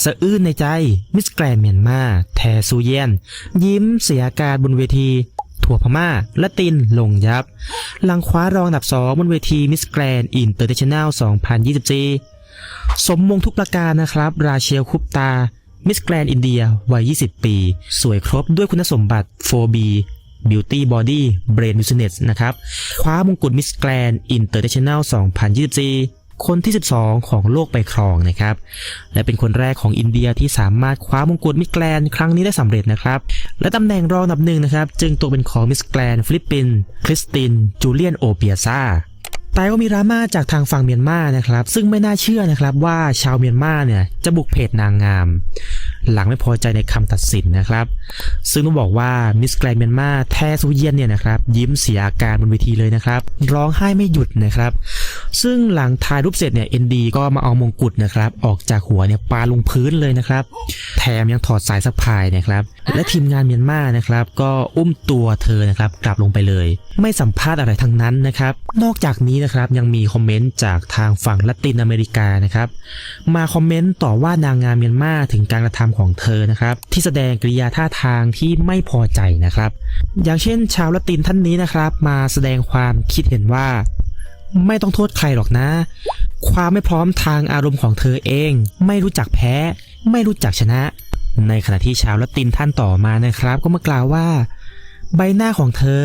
สะอื้นในใจมิสแกรนเมียนมา แทซูเยน ยิ้มเสียอาการบนเวทีถั่วพม่าและตินลงยับ หลังคว้ารองอันดับ2บนเวทีมิสแกรนอินเตอร์เนชั่นแนล 2024 สมมงทุกประการนะครับ ราเชลคุปตา มิสแกรนอินเดียวัย 20 ปี สวยครบด้วยคุณสมบัติ 4B Beauty Body Brain Business นะครับ คว้ามงกุฎมิสแกรนอินเตอร์เนชั่นแนล 2024 คนที่ 12 ของโลกไปครองนะครับ และเป็นคนแรกของอินเดียที่สามารถคว้ามงกุฎมิสแกรนครั้งนี้ได้สำเร็จนะครับ และตำแหน่งรองอันดับหนึ่งนะครับ จึงตกเป็นของมิสแกรนฟิลิปปินส์คริสติน จูเลียนโอเปียซาแต่ก็มีดราม่าจากทางฝั่งเมียนมานะครับ ซึ่งไม่น่าเชื่อนะครับว่าชาวเมียนมาเนี่ยจะบุกเพจนางงาม หลังไม่พอใจในคำตัดสินนะครับ ซึ่งต้องบอกว่ามิสแกรนเมียนมาแทซูเยียนเนี่ยนะครับยิ้มเสียอาการบนเวทีเลยนะครับ ร้องไห้ไม่หยุดนะครับ ซึ่งหลังถ่ายรูปเสร็จเนี่ยเอ็นดีก็มาเอามงกุฎนะครับ ออกจากหัวเนี่ยปาลงพื้นเลยนะครับ แถมยังถอดสายสะพายนะครับ และทีมงานเมียนมานะครับ ก็อุ้มตัวเธอนะครับกลับลงไปเลย ไม่สัมภาษณ์อะไรทั้งนั้นนะครับ นอกจากนี้นะครับยังมีคอมเมนต์จากทางฝั่งละตินอเมริกานะครับ มาคอมเมนต์ต่อว่านางงามเมียนมาถึงการกระทำของเธอนะครับ ที่แสดงกริยาท่าทางที่ไม่พอใจนะครับ อย่างเช่น ชาวละตินท่านนี้นะครับ มาแสดงความคิดเห็นว่า ไม่ต้องโทษใครหรอกนะ ความไม่พร้อมทางอารมณ์ของเธอเอง ไม่รู้จักแพ้ ไม่รู้จักชนะ ในขณะที่ชาวละตินท่านต่อมานะครับ ก็มากล่าวว่า ใบหน้าของเธอ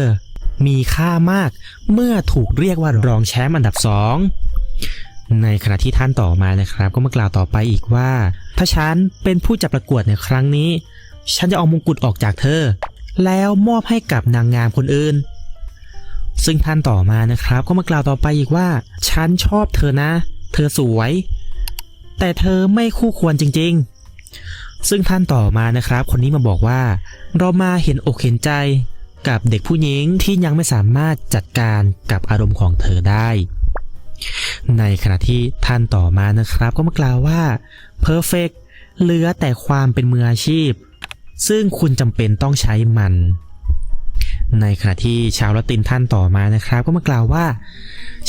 มีค่ามากเมื่อถูกเรียกว่ารองแชมป์อันดับสองในขณะที่ท่านต่อมานะครับ ก็มากล่าวต่อไปอีกว่า ถ้าฉันเป็นผู้จัดประกวดในครั้งนี้ ฉันจะเอามงกุฎออกจากเธอ แล้วมอบให้กับนางงามคนอื่น ซึ่งท่านต่อมานะครับ ก็มากล่าวต่อไปอีกว่า ฉันชอบเธอนะ เธอสวย แต่เธอไม่คู่ควรจริง ๆ ซึ่งท่านต่อมานะครับ คนนี้มาบอกว่า เรามาเห็นอกเห็นใจกับเด็กผู้หญิงที่ยังไม่สามารถจัดการกับอารมณ์ของเธอได้ ในขณะที่ท่านต่อมานะครับ ก็มากล่าวว่า perfect เหลือแต่ความเป็นมืออาชีพ ซึ่งคุณจำเป็นต้องใช้มัน ในขณะที่ชาวละตินท่านต่อมานะครับ ก็มากล่าวว่า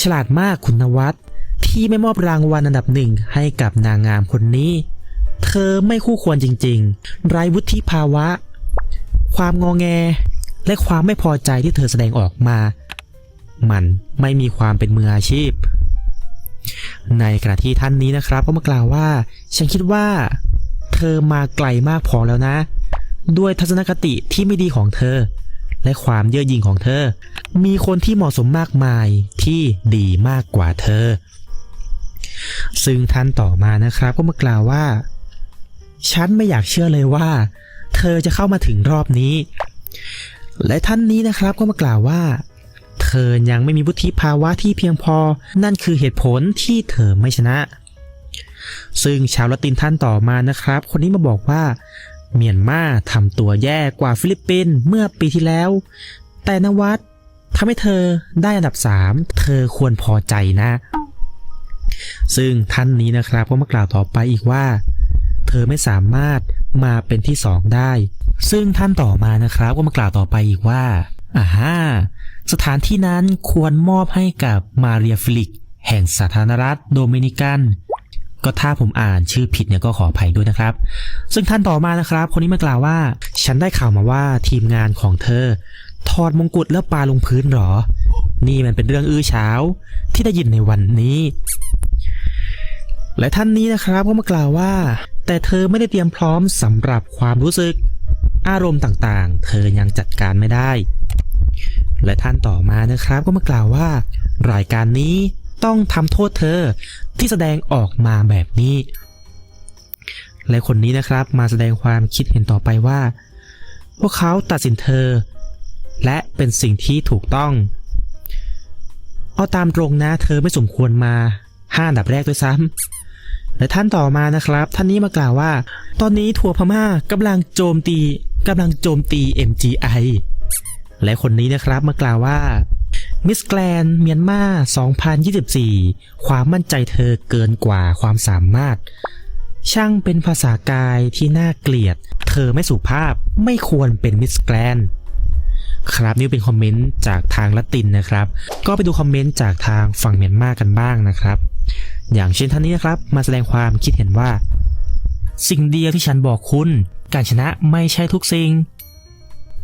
ฉลาดมากคุณนวัตที่ไม่มอบรางวัลอันดับหนึ่งให้กับนางงามคนนี้ เธอไม่คู่ควรจริงๆ ไร้วุฒิภาวะ ความงอแง และความไม่พอใจที่เธอแสดงออกมา มันไม่มีความเป็นมืออาชีพ ในขณะที่ท่านนี้นะครับ ก็มากล่าวว่า ฉันคิดว่า เธอมาไกลมากพอแล้วนะ ด้วยทัศนคติที่ไม่ดีของเธอ และความเย่อหยิ่งของเธอ มีคนที่เหมาะสมมากมายที่ดีมากกว่าเธอ ซึ่งท่านต่อมานะครับก็มากล่าวว่า ฉันไม่อยากเชื่อเลยว่า เธอจะเข้ามาถึงรอบนี้ และท่านนี้นะครับก็มากล่าวว่า เธอยังไม่มีวุฒิภาวะที่เพียงพอ นั่นคือเหตุผลที่เธอไม่ชนะซึ่งชาวละตินท่านต่อมานะครับ คนนี้มาบอกว่า เมียนมาทำตัวแย่กว่าฟิลิปปินส์เมื่อปีที่แล้ว แต่นวัดทำให้เธอได้อันดับ 3 เธอควรพอใจนะ ซึ่งท่านนี้นะครับก็มากล่าวต่อไปอีกว่า เธอไม่สามารถมาเป็นที่2ได้ ซึ่งท่านต่อมานะครับก็มากล่าวต่อไปอีกว่าอ่าฮะสถานที่นั้นควรมอบให้กับมาเรียฟิลิก แห่งสาธารณรัฐโดมินิกัน ก็ถ้าผมอ่านชื่อผิดเนี่ยก็ขออภัยด้วยนะครับ ซึ่งท่านต่อมานะครับ คนนี้มากล่าวว่า ฉันได้ข่าวมาว่าทีมงานของเธอ ถอดมงกุฎแล้วปาลงพื้นหรอ นี่มันเป็นเรื่องอื้อเช้าที่ได้ยินในวันนี้ และท่านนี้นะครับก็มากล่าวว่า แต่เธอไม่ได้เตรียมพร้อมสำหรับความรู้สึก อารมณ์ต่างๆ เธอยังจัดการไม่ได้ และท่านต่อมานะครับก็มากล่าวว่า รายการนี้ต้องทำโทษเธอ ที่แสดงออกมาแบบนี้ และคนนี้นะครับมาแสดงความคิดเห็นต่อไปว่า พวกเขาตัดสินเธอ และเป็นสิ่งที่ถูกต้อง เอาตามตรงนะเธอไม่สมควรมาห้าดับแรกด้วยซ้ำและท่านต่อมานะครับ ท่านนี้มากล่าวว่า ตอนนี้ทัวร์พม่ากำลังโจมตีกำลังโจมตี MGI และคนนี้นะครับมากล่าวว่า มิสแกลนเมียนมา2024 ความมั่นใจเธอเกินกว่าความสามารถ ช่างเป็นภาษากายที่น่าเกลียด เธอไม่สุภาพไม่ควรเป็นมิสแกลนครับนี่เป็นคอมเมนต์จากทางละตินนะครับ ก็ไปดูคอมเมนต์จากทางฝั่งเมียนมากันบ้างนะครับ อย่างเช่นท่านนี้นะครับ มาแสดงความคิดเห็นว่า สิ่งเดียวที่ฉันบอกคุณ การชนะไม่ใช่ทุกสิ่ง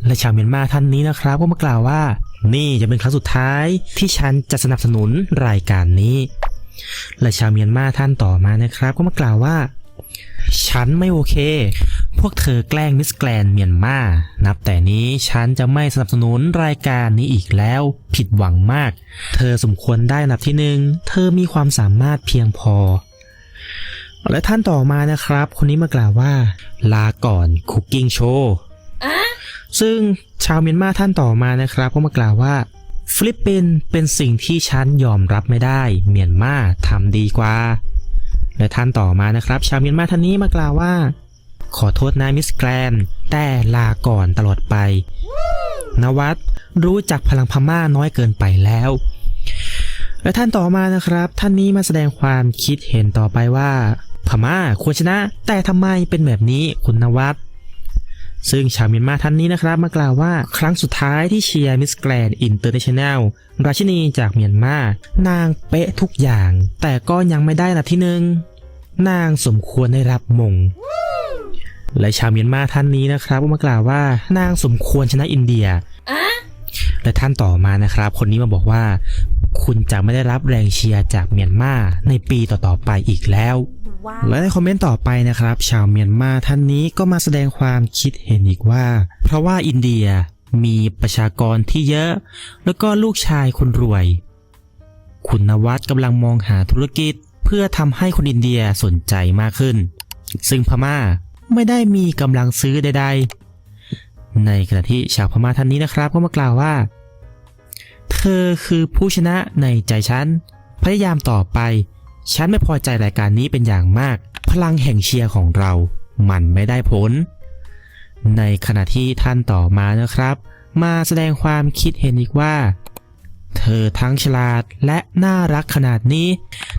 และชาวเมียนมาท่านนี้นะครับ ก็มากล่าวว่า นี่จะเป็นครั้งสุดท้ายที่ฉันจะสนับสนุนรายการนี้ และชาวเมียนมาท่านต่อมานะครับ ก็มากล่าวว่า ฉันไม่โอเค พวกเธอแกล้งมิสแกรนเมียนมา นับแต่นี้ฉันจะไม่สนับสนุนรายการนี้อีกแล้ว ผิดหวังมาก เธอสมควรได้นับที่หนึ่ง เธอมีความสามารถเพียงพอ และท่านต่อมานะครับ คนนี้มากล่าวว่า ลาก่อนคุกกิ้งโชว์ ซึ่งชาวเมียนมาท่านต่อมานะครับก็มากล่าวว่าฟิลิปปินส์เป็นสิ่งที่ฉันยอมรับไม่ได้ เมียนมาทำดีกว่า และท่านต่อมานะครับ ชาวเมียนมาท่านนี้มากล่าวว่า ขอโทษนะมิสแกรนแต่ลาก่อนตลอดไป นวัดรู้จักพลังพม่าน้อยเกินไปแล้ว และท่านต่อมานะครับ ท่านนี้มาแสดงความคิดเห็นต่อไปว่า พม่าควรชนะ แต่ทำไมเป็นแบบนี้คุณนวัด ซึ่งชาวเมียนมาท่านนี้นะครับมากล่าวว่าครั้งสุดท้ายที่เชียร์มิสแกรนอินเตอร์เนชั่นแนลราชินีจากเมียนมานางเป๊ะทุกอย่าง แต่ก็ยังไม่ได้นดับที่หนึ่งนางสมควรได้รับมง และชาวเมียนมาท่านนี้นะครับก็มากล่าวว่านางสมควรชนะอินเดียและท่านต่อมานะครับ คนนี้มาบอกว่า คุณจะไม่ได้รับแรงเชียร์จากเมียนมาในปีต่อๆไปอีกแล้ว ว้าและในคอมเมนต์ต่อไปนะครับ ชาวเมียนมาท่านนี้ก็มาแสดงความคิดเห็นอีกว่า เพราะว่าอินเดียมีประชากรที่เยอะ แล้วก็ลูกชายคนรวย คุณนวัดกำลังมองหาธุรกิจ เพื่อทำให้คนอินเดียสนใจมากขึ้น ซึ่งพม่าไม่ได้มีกำลังซื้อใดๆ ในขณะที่ชาวพม่าท่านนี้นะครับ ก็มากล่าวว่า เธอคือผู้ชนะในใจฉัน พยายามต่อไป ฉันไม่พอใจรายการนี้เป็นอย่างมาก พลังแห่งเชียร์ของเรา มันไม่ได้ผล ในขณะที่ท่านต่อมานะครับ มาแสดงความคิดเห็นอีกว่า เธอทั้งฉลาดและน่ารักขนาดนี้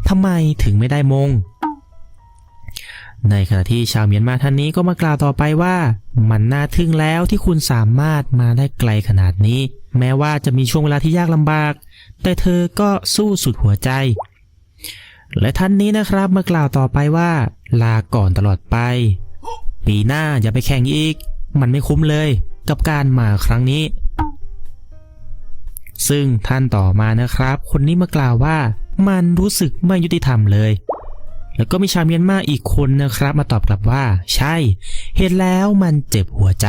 ทำไมถึงไม่ได้มง ในขณะที่ชาวเมียนมาท่านนี้ก็มากล่าวต่อไปว่า มันน่าทึ่งแล้วที่คุณสามารถมาได้ไกลขนาดนี้ แม้ว่าจะมีช่วงเวลาที่ยากลำบาก แต่เธอก็สู้สุดหัวใจ และท่านนี้นะครับเมากล่าวต่อไปว่า ลาก่อนตลอดไป ปีหน้าอย่าไปแข่งอีก มันไม่คุ้มเลย กับการมาครั้งนี้ ซึ่งท่านต่อมานะครับ คนนี้มากล่าวว่ามันรู้สึกไม่ยุติธรรมเลย แล้วก็มีชาวเมียนมาอีกคนนะครับ มาตอบกลับว่า ใช่ เห็นแล้วมันเจ็บหัวใจ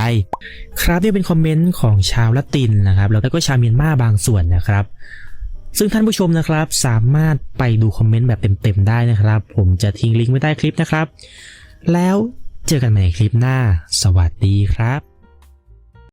ครับนี่เป็นคอมเมนต์ของชาวละตินนะครับ แล้วก็ชาวเมียนมาบางส่วนนะครับ ซึ่งท่านผู้ชมนะครับสามารถไปดูคอมเมนต์แบบเต็มๆได้นะครับ ผมจะทิ้งลิงก์ไว้ใต้คลิปนะครับ แล้วเจอกันใหม่ในคลิปหน้า สวัสดีครับ